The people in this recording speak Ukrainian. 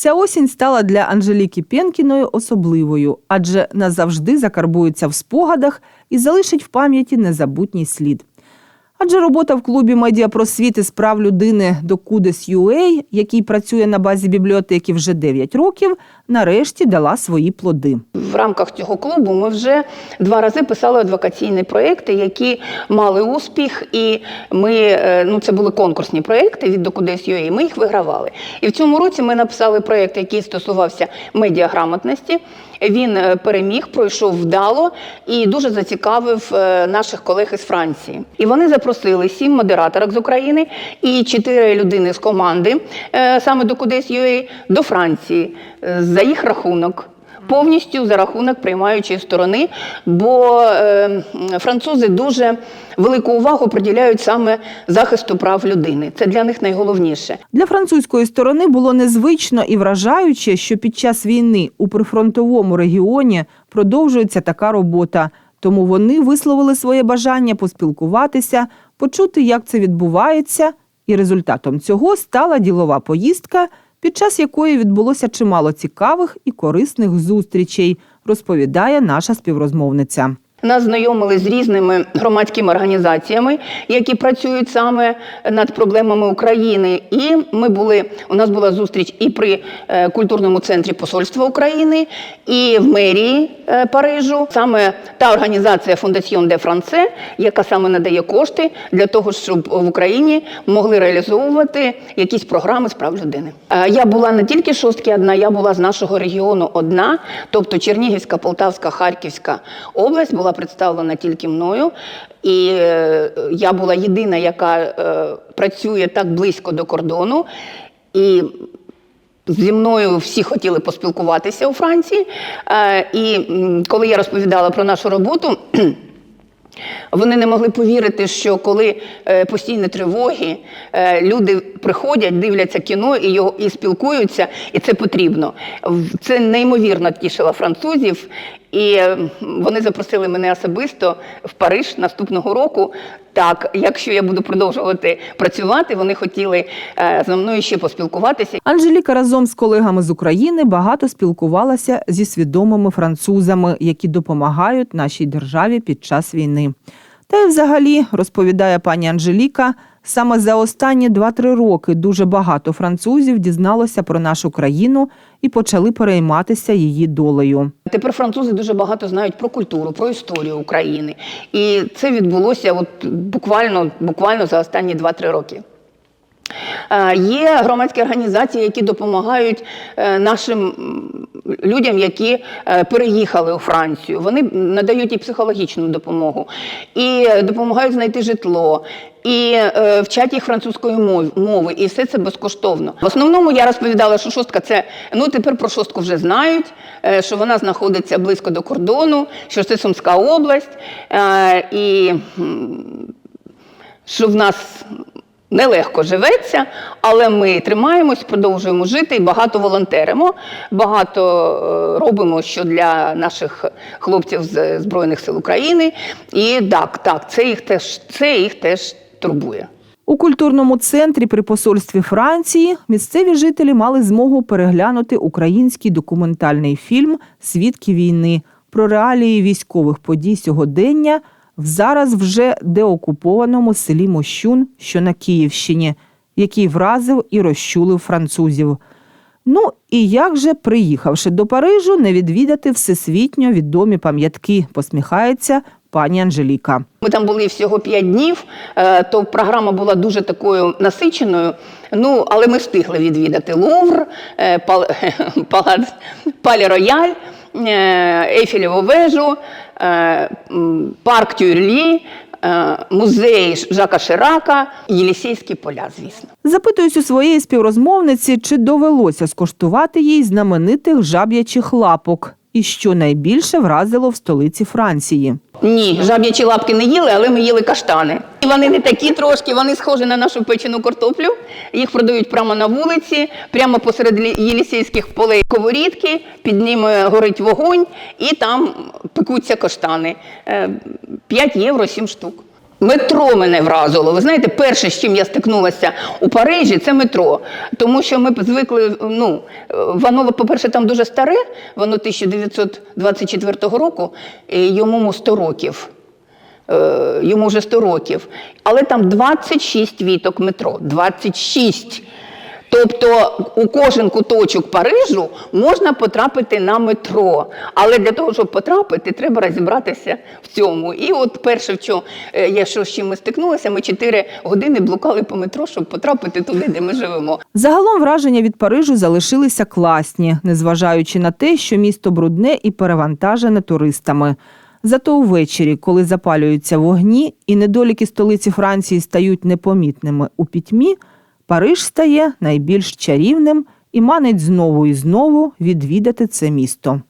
Ця осінь стала для Анжеліки Пєнкіної особливою, адже назавжди закарбується в спогадах і залишить в пам'яті незабутній слід. Адже робота в клубі медіапросвіти з прав людини Докудес UA, який працює на базі бібліотеки вже 9 років, нарешті дала свої плоди. В рамках цього клубу ми вже два рази писали адвокаційні проекти, які мали успіх, і ми е, ну це були конкурсні проекти від Докудес.ua, і ми їх вигравали. І в цьому році ми написали проект, який стосувався медіаграмотності. Він е, переміг, пройшов вдало і дуже зацікавив е, наших колег із Франції. І вони запросили сім модераторок з України і чотири людини з команди е, саме до Кудес.ua до Франції е, за їх рахунок. Повністю за рахунок приймаючої сторони, бо е, французи дуже велику увагу приділяють саме захисту прав людини. Це для них найголовніше. Для французької сторони було незвично і вражаюче, що під час війни у прифронтовому регіоні продовжується така робота. Тому вони висловили своє бажання поспілкуватися, почути, як це відбувається, і результатом цього стала ділова поїздка, під час якої відбулося чимало цікавих і корисних зустрічей, розповідає наша співрозмовниця. Нас знайомили з різними громадськими організаціями, які працюють саме над проблемами України. І ми були у нас була зустріч і при е, культурному центрі Посольства України, і в мерії е, Парижу. Саме та організація Фондаціон де Франце, яка саме надає кошти для того, щоб в Україні могли реалізовувати якісь програми з прав людини. Е, Я була не тільки шостки одна, я була з нашого регіону одна, тобто Чернігівська, Полтавська, Харківська область була представлена тільки мною. І е, я була єдина, яка е, працює так близько до кордону. І Зі мною всі хотіли поспілкуватися у Франції. Е, І коли я розповідала про нашу роботу, вони не могли повірити, що коли е, постійні тривоги, е, люди приходять, дивляться кіно і його і спілкуються, і це потрібно. Це неймовірно тішило французів, і е, вони запросили мене особисто в Париж наступного року. Так, якщо я буду продовжувати працювати, вони хотіли зі мною ще поспілкуватися. Анжеліка разом з колегами з України багато спілкувалася зі свідомими французами, які допомагають нашій державі під час війни. Та й взагалі, розповідає пані Анжеліка, саме за останні 2-3 роки дуже багато французів дізналося про нашу країну і почали перейматися її долею. Тепер французи дуже багато знають про культуру, про історію України. І це відбулося от буквально, буквально за останні 2-3 роки. Е, Є громадські організації, які допомагають е, нашим людям, які е, переїхали у Францію. Вони надають і психологічну допомогу, і допомагають знайти житло, і вчать їх французької мов- мови, і все це безкоштовно. В основному я розповідала, що шостка це ну тепер про шостку вже знають, що вона знаходиться близько до кордону, що це Сумська область, і що в нас нелегко живеться, але ми тримаємось, продовжуємо жити і багато волонтеримо, багато е, робимо що для наших хлопців з Збройних сил України. І так, так, це їх теж, це їх теж турбує. У культурному центрі при посольстві Франції місцеві жителі мали змогу переглянути український документальний фільм Свідки війни про реалії військових подій сьогодення в зараз вже деокупованому селі Мощун, що на Київщині, який вразив і розчулив французів. Ну і як же, приїхавши до Парижу, не відвідати всесвітньо відомі пам'ятки, посміхається пані Анжеліка. Ми там були всього 5 днів, е, то програма була дуже такою насиченою. Ну, але ми встигли відвідати Лувр, е, Пал- палац Пале Рояль, Ейфелеву вежу, е, парк Тюрлі, е, музей Жака Ширака, Єлісейські поля, звісно. Запитуюсь у своєї співрозмовниці, чи довелося скоштувати їй знаменитих жаб'ячих лапок, і що найбільше вразило в столиці Франції. Ні, жаб'ячі лапки не їли, але ми їли каштани. І Вони не такі трошки, вони схожі на нашу печену картоплю. Їх продають прямо на вулиці, прямо посеред лі- єлісейських полей сковорідки, під ними горить вогонь, і там пекуться каштани. Е, 5 євро 7 штук. Метро мене вразило. Ви знаєте, перше, з чим я стикнулася у Парижі, це метро. Тому що ми звикли, ну, воно, по-перше, там дуже старе, воно 1924 року, і йому 100 років. Е, Йому вже 100 років. Але там 26 віток метро. 26. Тобто у кожен куточок Парижу можна потрапити на метро. Але для того, щоб потрапити, треба розібратися в цьому. І от перше, що, е, я що з чим ми стикнулися, ми 4 години блукали по метро, щоб потрапити туди, де ми живемо. Загалом враження від Парижу залишилися класні, незважаючи на те, що місто брудне і перевантажене туристами. Зато увечері, коли запалюються вогні і недоліки столиці Франції стають непомітними у пітьмі, Париж стає найбільш чарівним і манить знову і знову відвідати це місто.